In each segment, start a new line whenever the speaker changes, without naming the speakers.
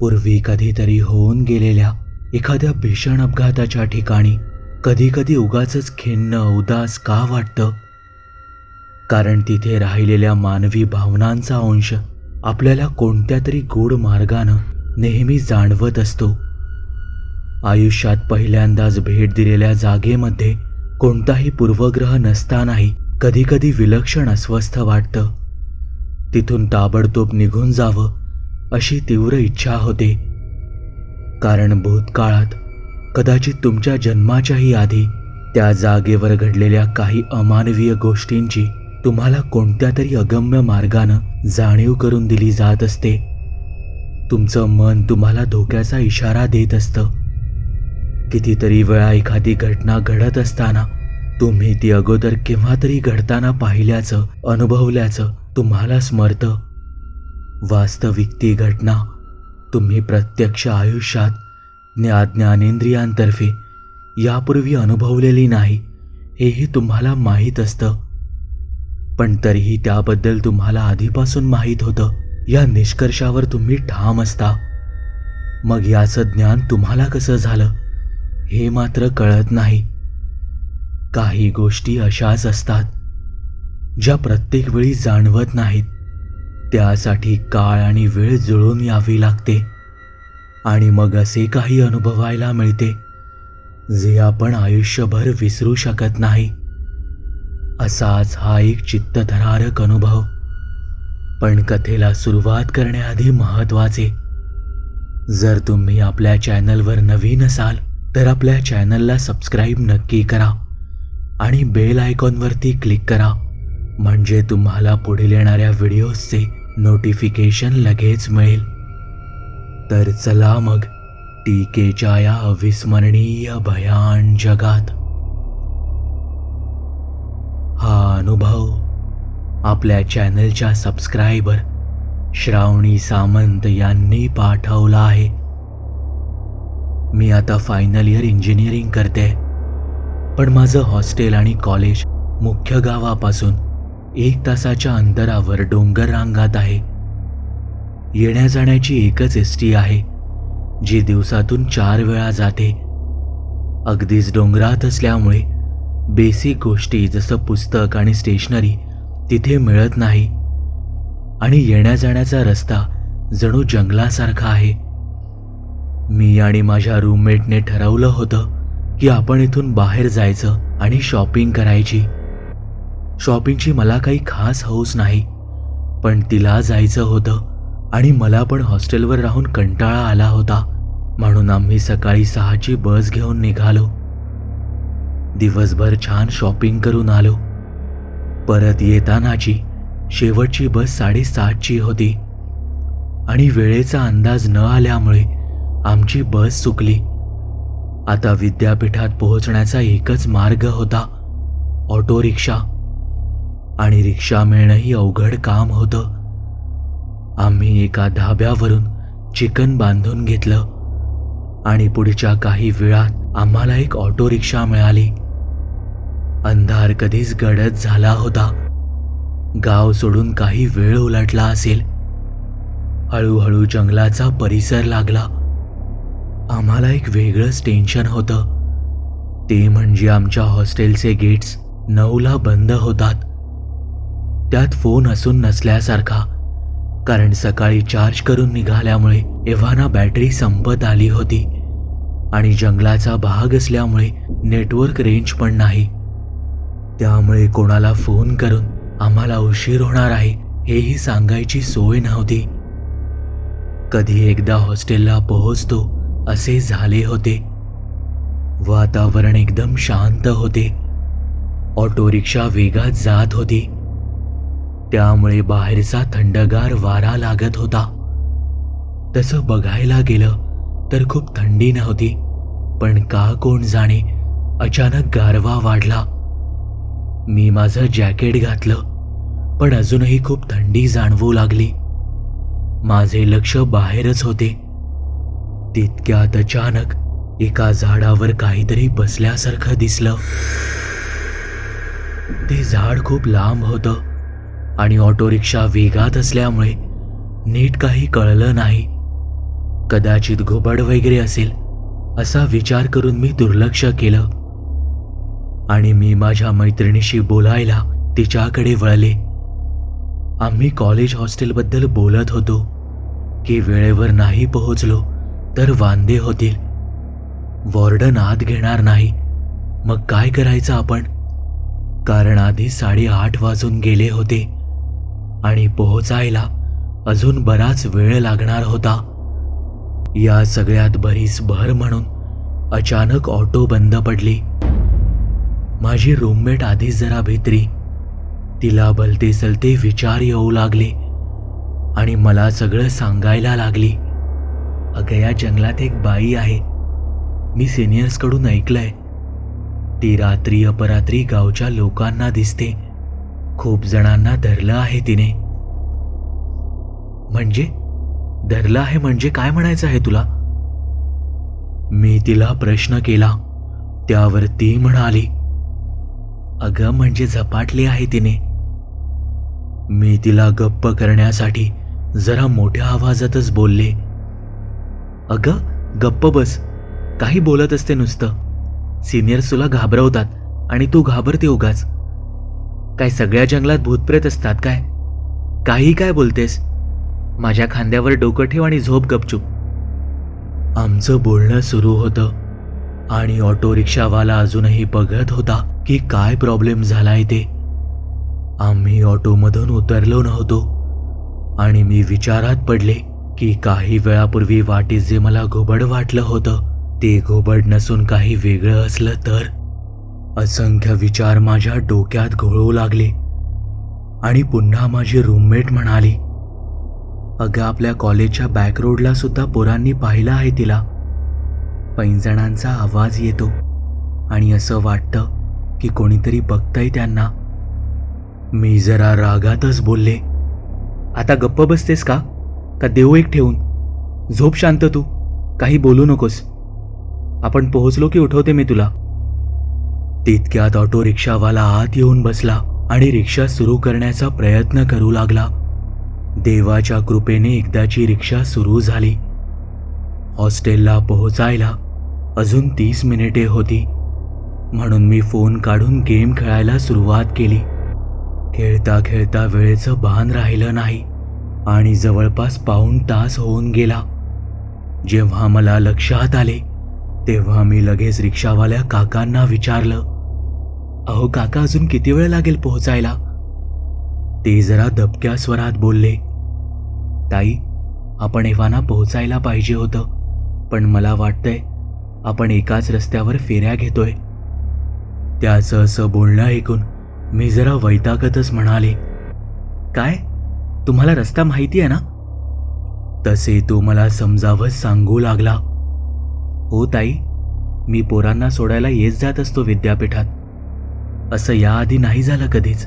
पूर्वी कधीतरी होऊन गेलेल्या एखाद्या भीषण अपघाताच्या ठिकाणी कधी कधी उगाच खिन्न उदास का वाटतं? कारण तिथे राहिलेल्या मानवी भावनांचा अंश आपल्याला कोणत्या तरी गूढ मार्गानं नेहमी जाणवत असतो. आयुष्यात पहिल्यांदाच भेट दिलेल्या जागेमध्ये कोणताही पूर्वग्रह नसतानाही कधीकधी विलक्षण अस्वस्थ वाटतं. तिथून ताबडतोब निघून जावं अशी तीव्र इच्छा होते. कारण भूतकाळात कदाचित तुमच्या जन्माच्याही आधी त्या जागेवर घडलेल्या काही अमानवीय गोष्टींची तुम्हाला कोणत्या तरी अगम्य मार्गानं जाणीव करून दिली जात असते. तुमचं मन तुम्हाला धोक्याचा इशारा देत असतं. कितीतरी वेळा एखादी घटना घडत असताना तुम्ही ती अगोदर केव्हा तरी घडताना पाहिल्याचं अनुभवल्याचं तुम्हाला स्मरतं. वास्तविक ती घटना. तुम्ही प्रत्यक्ष आयुष्यात ज्ञा ज्ञानेंद्रियांतर्फे यापूर्वी अनुभवलेली नाही हेही तुम्हाला माहीत असतं. पण तरीही त्याबद्दल तुम्हाला आधीपासून माहीत होतं या निष्कर्षावर तुम्ही ठाम असता. मग याचं ज्ञान तुम्हाला कसं झालं हे मात्र कळत नाही. काही गोष्टी अशाच असतात ज्या प्रत्येक वेळी जाणवत नाहीत. त्यासाठी काळ आणि वेळ जुळून यावी लागते. आणि मग असे काही अनुभवायला मिळते जे आपण आयुष्यभर विसरू शकत नाही. असाच हा एक चित्तथरारक अनुभव. पण कथेला सुरुवात करण्याआधी महत्त्वाचे जर तुम्ही आपल्या चॅनलवर नवीन असाल तर आपल्या चॅनलला सबस्क्राईब नक्की करा आणि बेल आयकॉनवरती क्लिक करा. म्हणजे तुम्हाला पुढील येणाऱ्या व्हिडिओजचे नोटिफिकेशन लगेच मिळेल. तर चला मग टीकेच्या या अविस्मरणीय भयान जगात. हा अनुभव आपल्या चॅनलच्या सबस्क्रायबर श्रावणी सामंत यांनी पाठवला आहे. मी आता फायनल इयर इंजिनिअरिंग करते. पण माझं हॉस्टेल आणि कॉलेज मुख्य गावापासून एक तासाच्या अंतरावर डोंगर रांगात आहे. येण्या जाण्याची एकच एस टी आहे जी दिवसातून चार वेळा जाते. अगदीच डोंगरात असल्यामुळे बेसिक गोष्टी जसं पुस्तक आणि स्टेशनरी तिथे मिळत नाही. आणि येण्या जाण्याचा रस्ता जणू जंगलासारखा आहे. मी आणि माझ्या रूममेटने ठरवलं होतं की आपण इथून बाहेर जायचं आणि शॉपिंग करायची. शॉपिंगची मला काही खास हौस नाही. पण तिला जायचं होतं आणि मला पण हॉस्टेलवर राहून कंटाळा आला होता. म्हणून आम्ही सकाळी सहाची बस घेऊन निघालो. दिवसभर छान शॉपिंग करून आलो. परत येतानाची शेवटची बस साडेसातची होती. आणि वेळेचा अंदाज न आल्यामुळे आमची बस चुकली. आता विद्यापीठात पोहोचण्याचा एकच मार्ग होता. Auto rickshaw. आणि रिक्षा मिळणंही अवघड काम होतं. आम्ही एका धाब्यावरून चिकन बांधून घेतलं. आणि पुढच्या काही वेळात आम्हाला एक ऑटो रिक्षा मिळाली. अंधार कधीच गडद झाला होता. गाव सोडून काही वेळ उलटला असेल. हळूहळू जंगलाचा परिसर लागला. आम्हाला एक वेगळंच टेन्शन होतं. ते म्हणजे आमच्या हॉस्टेलचे गेट्स नऊला बंद होतात. त्यात फोन असून नसल्यासारखा. कारण सकाळी चार्ज करून निघाल्यामुळे एव्हाना बॅटरी संपत आली होती. आणि जंगलाचा भाग असल्यामुळे नेटवर्क रेंज पण नाही. त्यामुळे कोणाला फोन करून आम्हाला उशीर होणार आहे हेही सांगायची सोय नव्हती. कधी एकदा हॉस्टेलला पोहोचतो असे झाले होते. वातावरण एकदम शांत होते. ऑटो रिक्षा वेगात जात होती. त्यामुळे बाहेरचा थंडगार वारा लागत होता. तसं बघायला गेलं तर खूप थंडी नव्हती पण का कोण जाणे अचानक गारवा वाढला. मी माझं जॅकेट घातलं पण अजूनही खूप थंडी जाणवू लागली. माझे लक्ष बाहेरच होते. तितक्यात अचानक एका झाडावर काहीतरी बसल्यासारखं दिसलं. ते झाड खूप लांब होतं. आणि ऑटो रिक्षा वेगात असल्यामुळे नीट काही कळलं नाही. कदाचित घुबड वगैरे असेल असा विचार करून मी दुर्लक्ष केलं. आणि मी माझ्या मैत्रिणीशी बोलायला तिच्याकडे वळले. आम्ही कॉलेज हॉस्टेलबद्दल बोलत होतो की वेळेवर नाही पोहोचलो तर वांदे होतील. वॉर्डन आत घेणार नाही मग काय करायचं आपण? कारण आधी साडेआठ वाजून गेले होते. आणि पोहोचायला अजून बराच वेळ लागणार होता. या सगळ्यात बरीच भर म्हणून अचानक ऑटो बंद पडली. माझी रूममेट आधीच जरा भित्री. तिला भलते सलते विचार येऊ लागले आणि मला सगळं सांगायला लागली. अगं या जंगलात एक बाई आहे. मी सिनियर्सकडून ऐकलंय. ती रात्री अपरात्री गावच्या लोकांना दिसते. खूप जणांना धरलं आहे तिने. म्हणजे? धरलं आहे म्हणजे काय म्हणायचं आहे तुला? मी तिला प्रश्न केला. त्यावर ती म्हणाली अगं म्हणजे झपाटली आहे तिने. मी तिला गप्प करण्यासाठी जरा मोठ्या आवाजातच बोलले अगं गप्प बस. काही बोलत असते नुसतं. सिनियर्स तुला घाबरवतात आणि तू घाबरते उगाच. काय सगळ्या जंगलात भूतप्रेत असतात काय? काही काय बोलतेस? माझ्या खांद्यावर डोकं ठेव आणि झोप गपचूप. आमचं बोलणं सुरू होतं आणि ऑटो रिक्षावाला अजूनही बघत होता की काय प्रॉब्लेम झालाय ते. आम्ही ऑटोमधून उतरलो नव्हतो आणि मी विचारात पडले की काही वेळापूर्वी वाटेत जे मला घोबड वाटलं होतं ते घोबड नसून काही वेगळं असलं तर? असंख्य विचार माझ्या डोक्यात घोळू लागले. आणि पुन्हा माझी रूममेट म्हणाली अगं आपल्या कॉलेजच्या बॅक रोडला सुद्धा पोरांनी पाहिलं आहे तिला. पैंजणांचा आवाज येतो. आणि असं वाटतं की कोणीतरी बघतंय त्यांना. मी जरा रागातच बोलले आता गप्प बसतेस का? का देऊ एक ठेवून? झोप शांत तू. काही बोलू नकोस. आपण पोहोचलो की उठवते मी तुला. तितक्यात ऑटो रिक्षावाला आत येऊन बसला आणि रिक्षा सुरू करण्याचा प्रयत्न करू लागला. देवाच्या कृपेने एकदाची रिक्षा सुरू झाली. हॉस्टेलला पोहोचायला अजून तीस मिनिटे होती. म्हणून मी फोन काढून गेम खेळायला सुरुवात केली. खेळता खेळता वेळेचं भान राहिलं नाही आणि जवळपास पाऊण तास होऊन गेला. जेव्हा मला लक्षात आले तेव्हा मी लगेच रिक्षावाल्या काकांना विचारलं अहो काका अजून किती वेळ लागेल पोहोचायला? ते जरा दबक्या स्वरात बोलले ताई आपण एव्हाना पोहोचायला पाहिजे होतं पण मला वाटतंय आपण एकाच रस्त्यावर फेऱ्या घेतोय. त्याचं असं बोलणं ऐकून मी जरा वैतागतच म्हणाले काय? तुम्हाला रस्ता माहिती आहे ना? तसे तो मला समजावत सांगू लागला. हो ताई मी पोरांना सोडायला येत जात असतो विद्यापीठात. असं याआधी नाही झालं कधीच.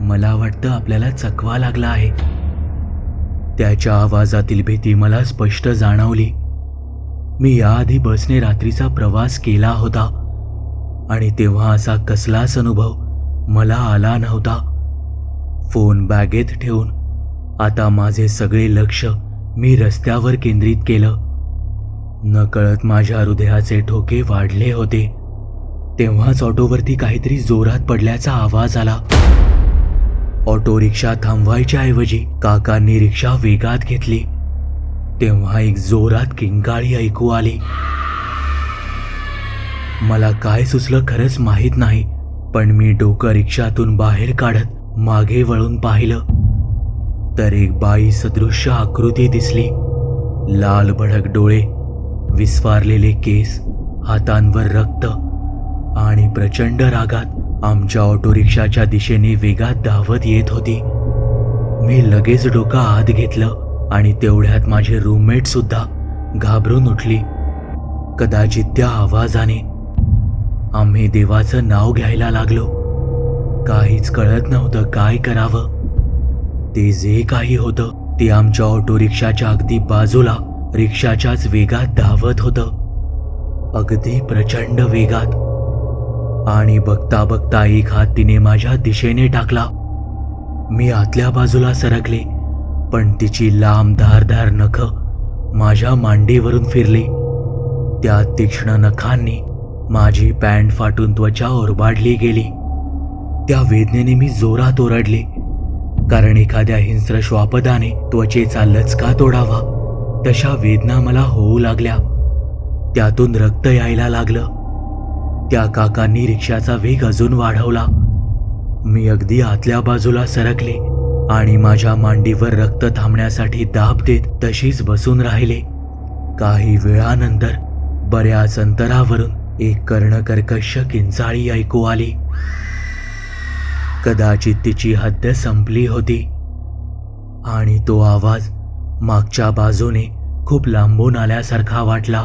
मला वाटतं आपल्याला चकवा लागला आहे. त्याच्या आवाजातील भीती मला स्पष्ट जाणवली. मी याआधी बसने रात्रीचा प्रवास केला होता. आणि तेव्हा असा कसलाच अनुभव मला आला नव्हता. फोन बॅगेत ठेवून आता माझे सगळे लक्ष मी रस्त्यावर केंद्रित केलं. नकळत माझ्या हृदयाचे ठोके वाढले होते. तेव्हाच ऑटोवरती काहीतरी जोरात पडल्याचा आवाज आला. ऑटो रिक्षा थांबवायच्या ऐवजी काकांनी रिक्षा वेगात घेतली. तेव्हा एक जोरात किंकाळी ऐकू आली. मला काय सुचलं खरंच माहीत नाही पण मी डोकं रिक्षातून बाहेर काढत मागे वळून पाहिलं. तर एक बाई सदृश्य आकृती दिसली. लाल भडक डोळे विस्फारलेले केस हातांवर रक्त आणि प्रचंड रागात आमच्या ऑटो रिक्षाच्या दिशेने वेगात धावत येत होती. मी लगेच डोकं आत घेतलं आणि तेवढ्यात माझे रूममेट सुद्धा घाबरून उठली. कदाचित त्या आवाजाने आम्ही देवाचं नाव घ्यायला लागलो. काहीच कळत नव्हतं काय करावं. ते जे काही होतं ते आमच्या ऑटो रिक्षाच्या अगदी बाजूला रिक्षाच्याच वेगात धावत होतं. अगदी प्रचंड वेगात. आणि बघता बघता एक हात तिने माझ्या दिशेने टाकला. मी आतल्या बाजूला सरकले पण तिची लांब धारधार नख माझ्या मांडीवरून फिरली. त्या तीक्ष्ण नखांनी माझी पॅन्ट फाटून त्वचा ओरबाडली गेली. त्या वेदनेने मी जोरात ओरडले कारण एखाद्या हिंस्र श्वापदाने त्वचेचा लचका तोडावा. तशा वेदना मला होऊ लागल्या. त्यातून रक्त यायला लागलं. त्या काकांनी रिक्षाचा वेग अजून वाढवला. मी अगदी आतल्या बाजूला सरकले आणि माझ्या मांडीवर रक्त थांबण्यासाठी दाब देत तशीच बसून राहिले. काही वेळानंतर बऱ्याच अंतरावरून एक कर्णकर्कश किंचाळी ऐकू आली. कदाचित तिची हद्द संपली होती आणि तो आवाज मागच्या बाजूने खूप लांबून आल्यासारखा वाटला.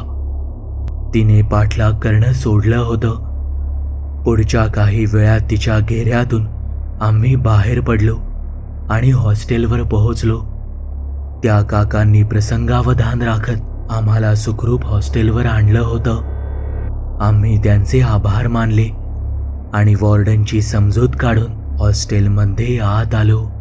तिने पाठलाग करणं सोडलं होतं. पुढच्या काही वेळात तिच्या घेऱ्यातून आम्ही बाहेर पडलो आणि हॉस्टेलवर पोहोचलो. त्या काकांनी प्रसंगावधान राखत आम्हाला सुखरूप हॉस्टेलवर आणलं होतं. आम्ही त्यांचे आभार मानले आणि वॉर्डनची समजूत काढून हॉस्टेलमध्ये आत आलो.